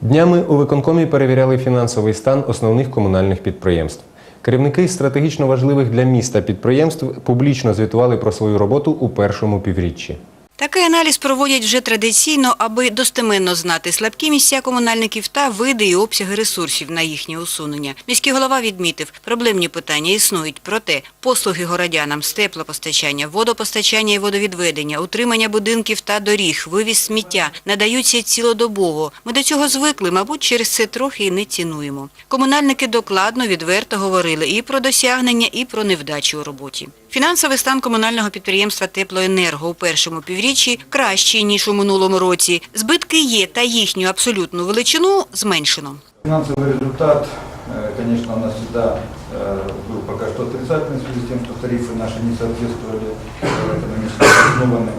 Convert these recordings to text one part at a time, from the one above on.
Днями у виконкомі перевіряли фінансовий стан основних комунальних підприємств. Керівники стратегічно важливих для міста підприємств публічно звітували про свою роботу у першому півріччі. Такий аналіз проводять вже традиційно, аби достеменно знати слабкі місця комунальників та види і обсяги ресурсів на їхнє усунення. Міський голова відмітив, проблемні питання існують, проте послуги городянам з теплопостачання, водопостачання і водовідведення, утримання будинків та доріг, вивіз сміття надаються цілодобово. Ми до цього звикли, мабуть, через це трохи і не цінуємо. Комунальники докладно, відверто говорили і про досягнення, і про невдачі у роботі. Фінансовий стан комунального підприємства «Теплоенерго» у першому півріччі кращий, ніж у минулому році. Збитки є, та їхню абсолютну величину зменшено. Финансовый результат, э, конечно, у нас всегда э, был пока что отрицательный в связи с тем, что тарифы наши не соответствовали э, экономически обоснованным.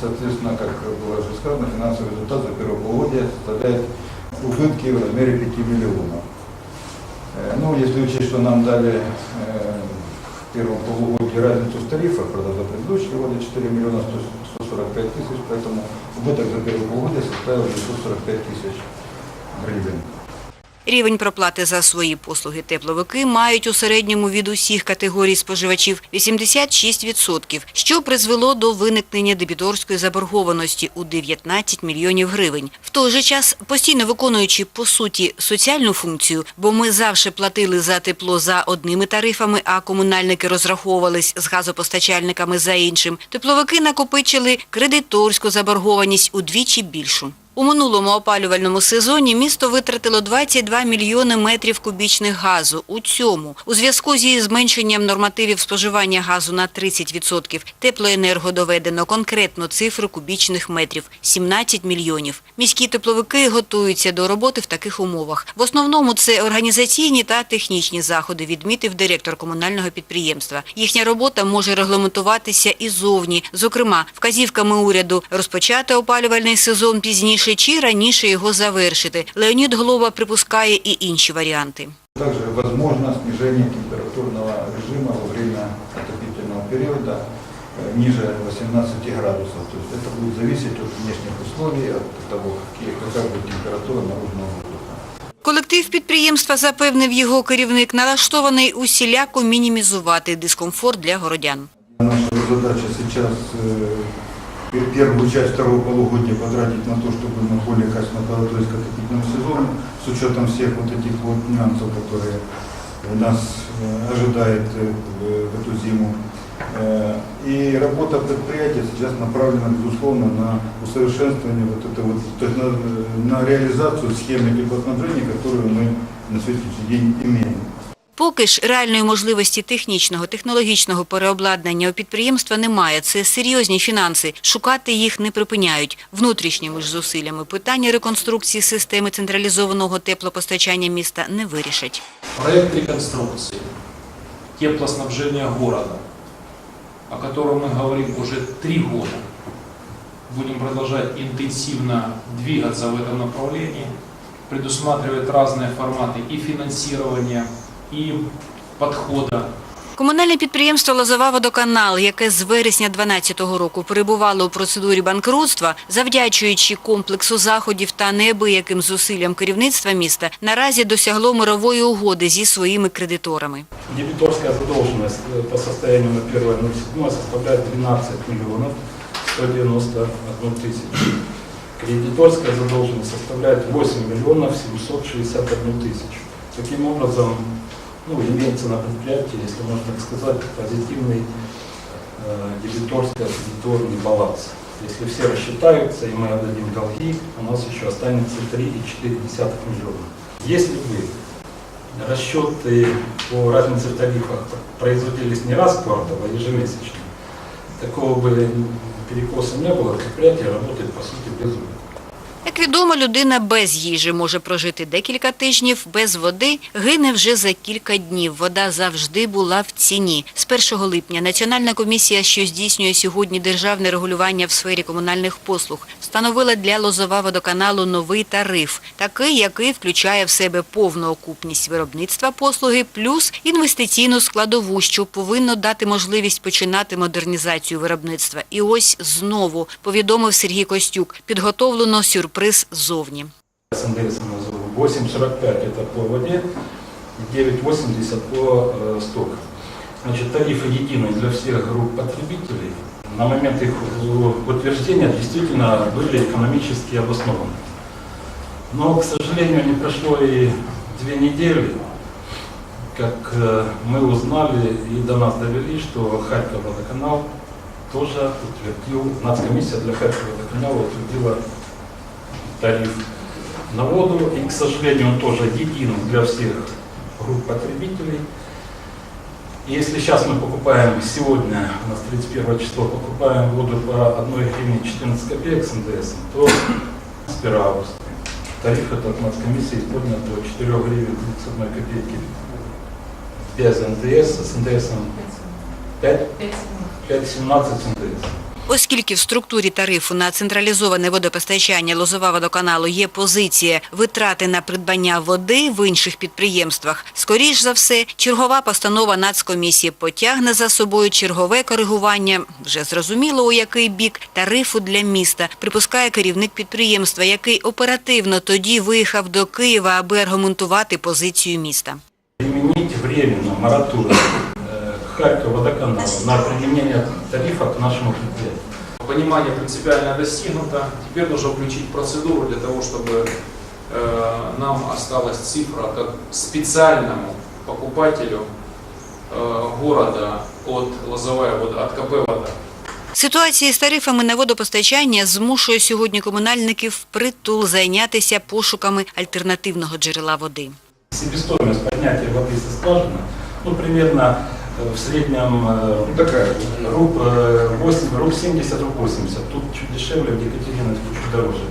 Соответственно, как было уже сказано, финансовый результат за первое полугодие составляет убытки в размере 5 миллионов. Э, Ну, если учесть, что нам дали э, в первом полугодии разницу в тарифах, правда, за предыдущие годы 4 миллиона 100 145 тысяч, поэтому убыток за первое полугодие составил 145 тысяч гривен. Рівень проплати за свої послуги тепловики мають у середньому від усіх категорій споживачів 86%, що призвело до виникнення дебіторської заборгованості у 19 мільйонів гривень. В той же час, постійно виконуючи по суті соціальну функцію, бо ми завжди платили за тепло за одними тарифами, а комунальники розраховувались з газопостачальниками за іншим, тепловики накопичили кредиторську заборгованість удвічі більшу. У минулому опалювальному сезоні місто витратило 22 мільйони метрів кубічних газу. У цьому, у зв'язку зі зменшенням нормативів споживання газу на 30%, теплоенерго доведено конкретну цифру кубічних метрів – 17 мільйонів. Міські тепловики готуються до роботи в таких умовах. В основному це організаційні та технічні заходи, відмітив директор комунального підприємства. Їхня робота може регламентуватися і зовні, зокрема, вказівками уряду розпочати опалювальний сезон пізніше чи раніше його завершити. Леонід Голова припускає і інші варіанти. Также возможно снижение температурного режима во время отопительного периода э, ниже 18 градусов. То есть это будет зависеть от внешних условий, от того, какие, какая будет температура наружного воздуха. Колектив підприємства, запевнив його керівник, налаштований усіляко мінімізувати дискомфорт для городян. Наша задача сейчас э, пер- первую часть второго полугодия потратить на то, чтобы мы более качественно подготовились к отопительному сезону, с учетом всех вот этих вот нюансов, которые э, нас э, ожидает э, в- в эту зиму. Э, И работа предприятия сейчас направлена, безусловно, на усовершенствование вот это вот, то есть на, на реализацию схемы теплоснабжения, которую мы на сегодняшний день имеем. Поки ж реальної можливості технічного, технологічного переобладнання у підприємства немає. Це серйозні фінанси. Шукати їх не припиняють. Внутрішніми ж зусиллями питання реконструкції системи централізованого теплопостачання міста не вирішать. Проект реконструкции теплоснабжения города, о котором мы говорим уже три года. Будем продолжать интенсивно двигаться в этом направлении, предусматривает разные форматы и финансирования, и подхода Комунальне підприємство «Лозова водоканал», яке з вересня 2012 року перебувало у процедурі банкрутства, завдячуючи комплексу заходів та неабияким зусиллям керівництва міста, наразі досягло мирової угоди зі своїми кредиторами. Дебиторская задолженность э, по состоянию на 1.07 составляет 12 миллионов 191 тысячу. Кредиторская задолженность составляет 8 миллионов 761 тысячу. Таким образом, ну, имеется на предприятии, если можно так сказать, позитивный э, дебиторско-кредиторный баланс. Если все рассчитаются и мы отдадим долги, у нас еще останется 3,4 миллиона. Если бы расчеты по разнице в тарифах производились не раз в квартал, а ежемесячно, такого бы перекоса не было, предприятие работает по сути без убытка. Як відомо, людина без їжі може прожити декілька тижнів, без води гине вже за кілька днів. Вода завжди була в ціні. З 1 липня Національна комісія, що здійснює сьогодні державне регулювання в сфері комунальних послуг, встановила для Лозова водоканалу новий тариф, такий, який включає в себе повну окупність виробництва послуги плюс інвестиційну складову, що повинно дати можливість починати модернізацію виробництва. І ось знову повідомив Сергій Костюк, підготовлено сюрприз ззовні. с НДС назову. 8,45 это по воде, и 9,80 по э, стоку. Значит, тарифы единые для всех групп потребителей. На момент их утверждения действительно были экономически обоснованы. Но, к сожалению, не прошло и две недели, как э, мы узнали и до нас довели, что Харьков водоканал тоже утвердил, нацкомиссия для Харькова водоканала утвердила тариф на воду, и, к сожалению, он тоже един для всех групп потребителей. И Если сейчас мы покупаем, сегодня, у нас 31 число, покупаем воду по 1 гривне 14 копеек с НДС, то с 1 августа тариф этот нацкомиссии поднят до 4 гривен 31 копейки без НДС, с НДС 5, 5,17 с НДС. Оскільки в структурі тарифу на централізоване водопостачання Лозова водоканалу є позиція витрати на придбання води в інших підприємствах, скоріш за все, чергова постанова Нацкомісії потягне за собою чергове коригування, вже зрозуміло у який бік, тарифу для міста, припускає керівник підприємства, який оперативно тоді виїхав до Києва, аби аргументувати позицію міста. применить временно мораторий э, Харькова водоканала на применение тарифа к нашему предприятию. Понимание принципиально достигнуто. Теперь нужно включить процедуру для того, чтобы э, нам осталась цифра как специальному покупателю э, города от Лозовая вода, от КП вода. Ситуація з тарифами на водопостачання змушує сьогодні комунальників впритул зайнятися пошуками альтернативного джерела води. Себестоимость поднятия воды со скважины, ну, примерно э, в среднем э, Ну, такая. руб, э, 8, руб 70, руб 80. Тут чуть дешевле, в Екатериновке чуть дороже.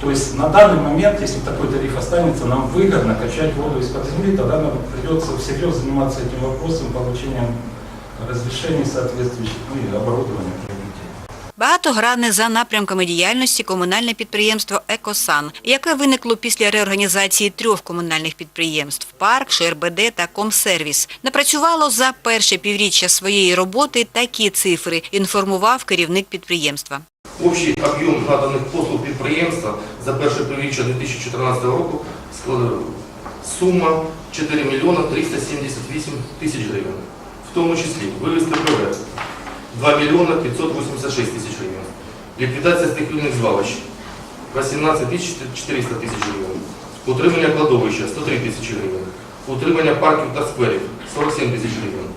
То есть на данный момент, если такой тариф останется, нам выгодно качать воду из-под земли, тогда нам придется всерьез заниматься этим вопросом, получением разрешений соответствующих, ну и оборудования. Багатогранне за напрямками діяльності комунальне підприємство «Екосан», яке виникло після реорганізації трьох комунальних підприємств – «Парк», «ШРБД» та «Комсервіс». Напрацювало за перше півріччя своєї роботи такі цифри, інформував керівник підприємства. Общий об'єм наданих послуг підприємства за перше півріччя 2014 року сума 4 мільйона 378 тисяч гривень. В тому числі вивіз ТПВ 2 мільйона 586 тисяч гривень. Ліквідація стихійних звалищ 18 тисяч 400 тисяч гривень. Утримання кладовища 103 тисячі гривень. Утримання парків та скверів 47 тисяч гривень.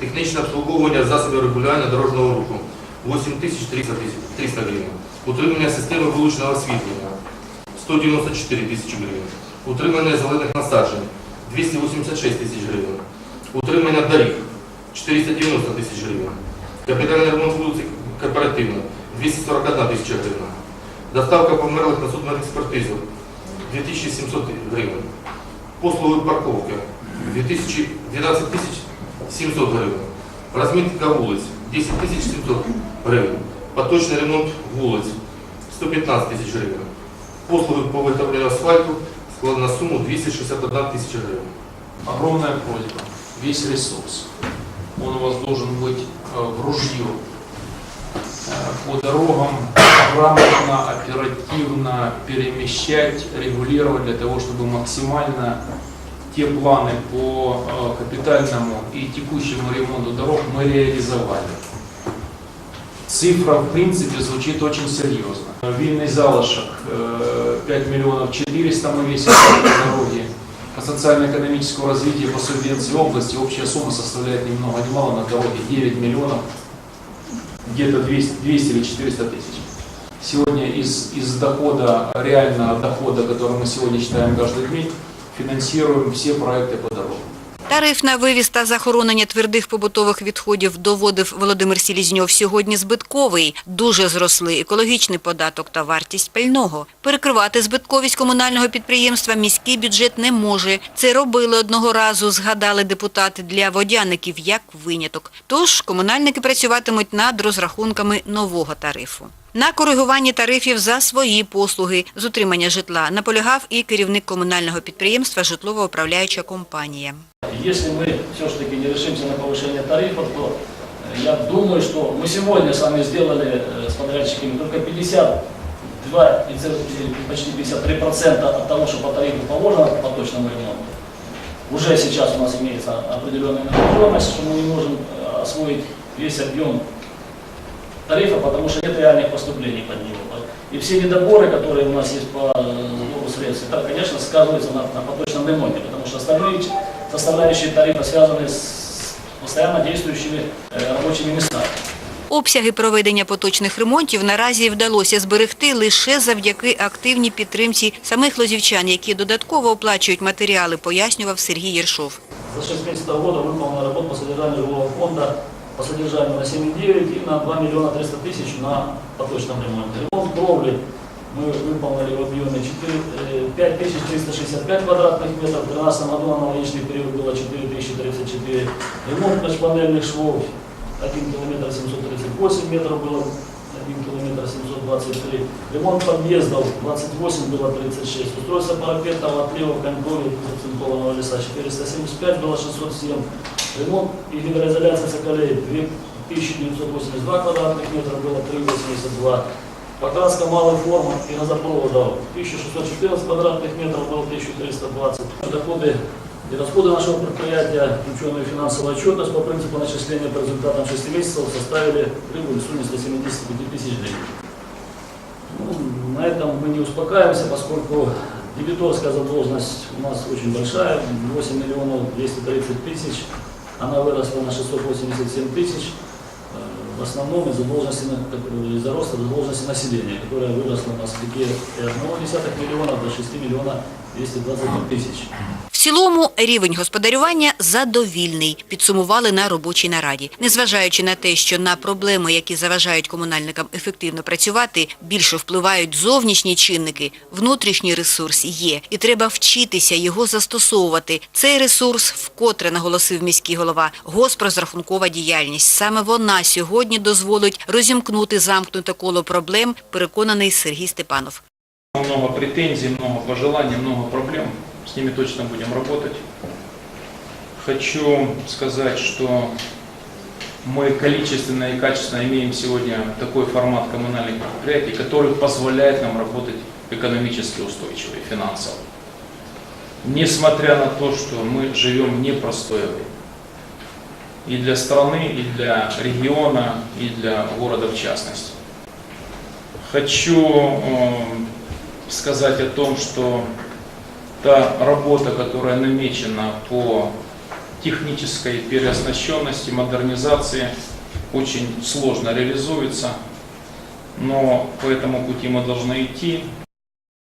Технічне обслуговування засобів регулювання дорожнього руху 8 тисяч 300 тисяч- 300 гривень. Утримання системи вуличного освітлення 194 тисячі гривень. Утримання зелених насаджень 286 тисяч гривень. Утримання доріг 490 тисяч гривень. Капітальний ремонт вулиці кооперативна 241 тисяча гривень. Доставка померлих на суд на експертизу 2700 гривень. Послуги парковки 2000 12 тисяч 700 гривень. Розмітка вулиць 10 тисяч 700 гривень. Поточний ремонт вулиць 115 тисяч гривень. Послуги по виготовленню асфальту склали на суму 261 тисяча гривень. Огромная просьба, весь ресурс, он у вас должен быть э, в ружье э, по дорогам грамотно, оперативно перемещать, регулировать для того, чтобы максимально те планы по э, капитальному и текущему ремонту дорог мы реализовали. Цифра, в принципе, звучит очень серьезно. Винный залышек э, 5 миллионов 400 мы весим по дороге. По социально-экономическому развитию по субвенции области общая сумма составляет ни много ни мало на дороге 9 миллионов, где-то 200, 200 или 400 тысяч. Сегодня из, из дохода, реального дохода, который мы сегодня считаем каждый день, финансируем все проекты по дорогам. Тариф на вивіз та захоронення твердих побутових відходів доводив Володимир Сілізньов сьогодні збитковий. Дуже зросли екологічний податок та вартість пального. Перекривати збитковість комунального підприємства міський бюджет не може. Це робили одного разу, згадали депутати для водяників як виняток. Тож комунальники працюватимуть над розрахунками нового тарифу. На коригуванні тарифів за свої послуги з утримання житла наполягав і керівник комунального підприємства «Житлово-управляюча компанія». Если мы все-таки не решимся на повышение тарифов, то э, я думаю, что мы сегодня с вами сделали э, с подрядчиками только 2 и целых, или почти 53% от того, что по тарифу положено по поточному ремонту. Уже сейчас у нас имеется определенная напряженность, что мы не можем э, освоить весь объем тарифа, потому что нет реальных поступлений под него. И все недоборы, которые у нас есть по э, сбору средств, это, конечно, сказывается на, на поточном ремонте, потому что остальные ч- составляющие тарифа связаны с постоянно действующими э, рабочими местами. Обсяги проведення поточних ремонтів наразі вдалося зберегти лише завдяки активній підтримці самих лозівчан, які додатково оплачують матеріали, пояснював Сергій Єршов. За 6 месяцев года выполнена работа по содержанию жилого фонда по содержанию на 7,9 и на 2 миллиона 300 тысяч на поточном ремонте. Ремонт кровли мы выполнили в объеме 4, э, 5365 квадратных метров, в 2013 году аналогичный период было 4034. Ремонт межпанельных швов 1 километр 738 метров было 1 километр 723. Ремонт подъездов 28 было 36. Устройство парапетного отлива в конькове зацинкованного леса 475 было 607. Ремонт и гидроизоляция соколей 2982 квадратных метра было 382. Покраска малой формы и газопроводов 1614 квадратных метров было 1320. Доходы и расходы нашего предприятия, включенные в финансовую отчетность по принципу начисления по результатам 6 месяцев, составили прибыль в сумме 175 тысяч гривен. Ну, на этом мы не успокаиваемся, поскольку дебиторская задолженность у нас очень большая, 8 миллионов 230 тысяч, она выросла на 687 тысяч, э, в основном из-за задолженности, на- как- из-за роста задолженности населения, которая выросла у нас в веке 1,1 миллиона до 6 миллионов 220 тысяч. В цілому рівень господарювання задовільний, підсумували на робочій нараді. Незважаючи на те, що на проблеми, які заважають комунальникам ефективно працювати, більше впливають зовнішні чинники, внутрішній ресурс є, і треба вчитися його застосовувати. Цей ресурс, вкотре наголосив міський голова, госпрозрахункова діяльність. Саме вона сьогодні дозволить розімкнути замкнуте коло проблем, переконаний Сергій Степанов. Много претензий, много пожеланий, много проблем. С ними точно будем работать. Хочу сказать, что мы количественно и качественно имеем сегодня такой формат коммунальных предприятий, который позволяет нам работать экономически устойчиво и финансово. Несмотря на то, что мы живем в непростое время. И для страны, и для региона, и для города в частности. Хочу э, сказать о том, что та работа, которая намечена по технической переоснащенности, модернизации, очень сложно реализуется, но по этому пути мы должны идти.